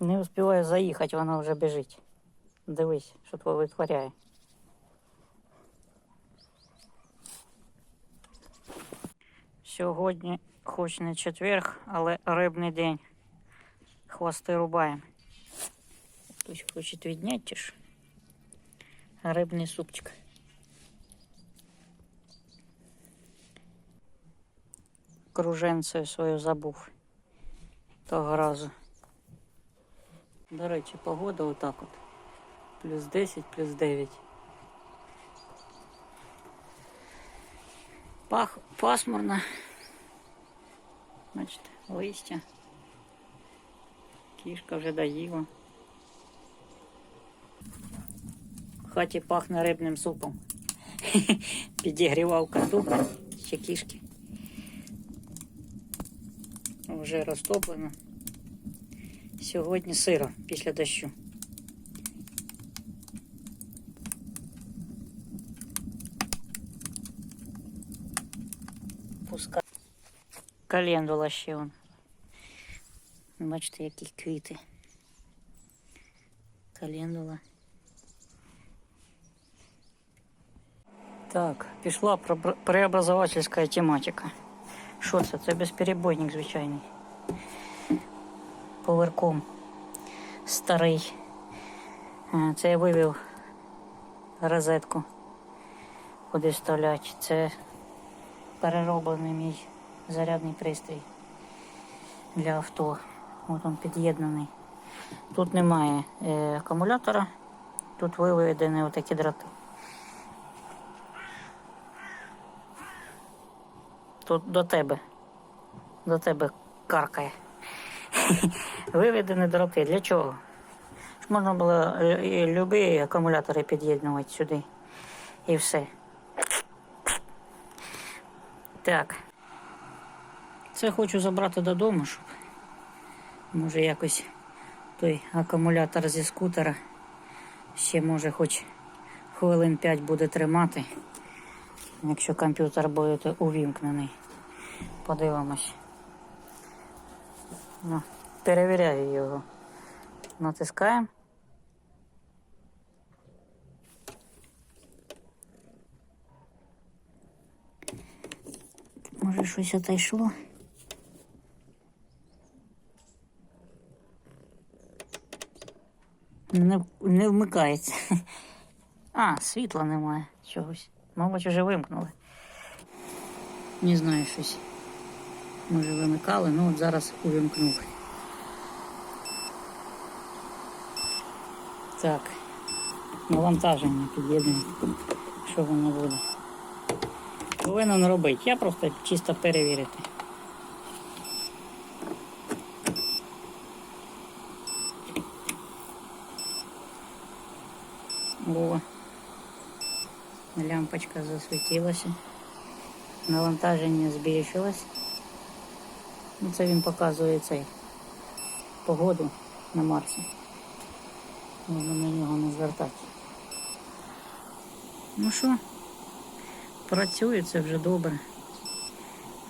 Не успіваю заїхати, вона вже біжить. Дивись, що твоє витворяє. Сьогодні, хоч не четверг, але рибний день. Хвости рубаємо. Хтось хоче відняти ж? Рибний супчик. Круженцею свою забув того разу. До речі, погода отак от. Плюс 10, плюс 9. Пах, пасмурно. Бачите, листя. Кішка вже доїла. В хаті пахне рибним супом. Підігрівав коту, ще кішки. Вже розтоплено. Сьогодні сиро після дощу. Пуска. Календула ще вон. Бачите, які квіти. Календула. Так, пішла пробра- преобразовательська тематика. Що це? Це безперебойник звичайний. Поверхом старий. Е, Це я вивів розетку. Куди вставляти. Це перероблений мій зарядний пристрій для авто. От він під'єднаний. Тут немає е, акумулятора, тут виведені отакі дроти. Тут до тебе. До тебе каркає. Виведені дроти. Для чого? Можна було е, любі акумулятори під'єднувати сюди. І все. Так. Це хочу забрати додому, щоб може якось той акумулятор зі скутера ще може хоч хвилин 5 буде тримати, якщо комп'ютер буде увімкнений. Подивимось. Ну, перевіряю його. Натискаємо. Може щось отойшло? Не, не вмикається. А, світла немає чогось. Мабуть, вже вимкнули. Не знаю щось. Може вимикали, ну от зараз увімкнув. Так. Навантаження під'єднуємо. Що воно буде? Повинен робити. Я просто чисто перевірити. О, лямпочка засвітилася. Навантаження збільшилось. Ну, це він показує цей погоду на Марсі. Можна на нього не звертати. Ну що, працює це вже добре.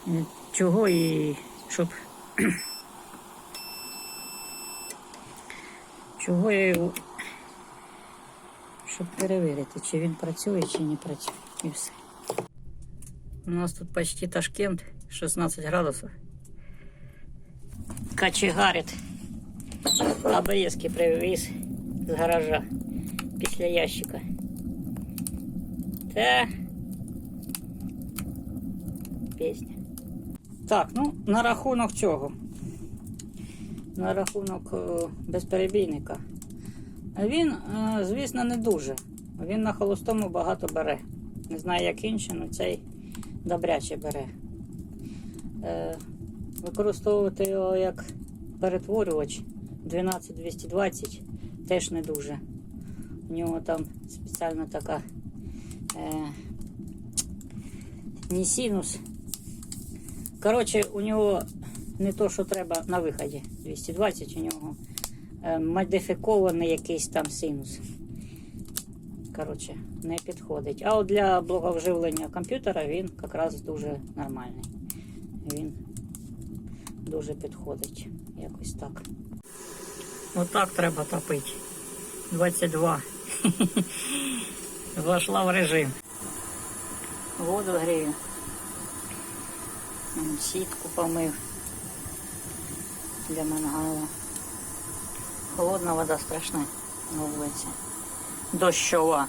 Е, Чого і щоб. Чого я його. Щоб перевірити, чи він працює, чи не працює. І все. У нас тут почти Ташкент, 16 градусів. Качегарить. Обрізки привіз з гаража після ящика. Та пісня. Так, ну на рахунок цього. На рахунок е, безперебійника. Він, е, звісно, не дуже. Він на холостому багато бере. Не знаю, як інші, але цей добряче бере. Е, Використовувати його як перетворювач 12220 теж не дуже. У нього там спеціальна така е, не синус. Коротше, у нього не то, що треба на виході. 220 у нього е, модифікований якийсь там синус. Коротше, не підходить. А от для благовживлення комп'ютера він якраз дуже нормальний. Він дуже підходить. Якось так. Отак треба топити. 22. Зайшла в режим. Воду грію. Сітку помив для мангала. Холодна вода страшна на вулиці. Дощова.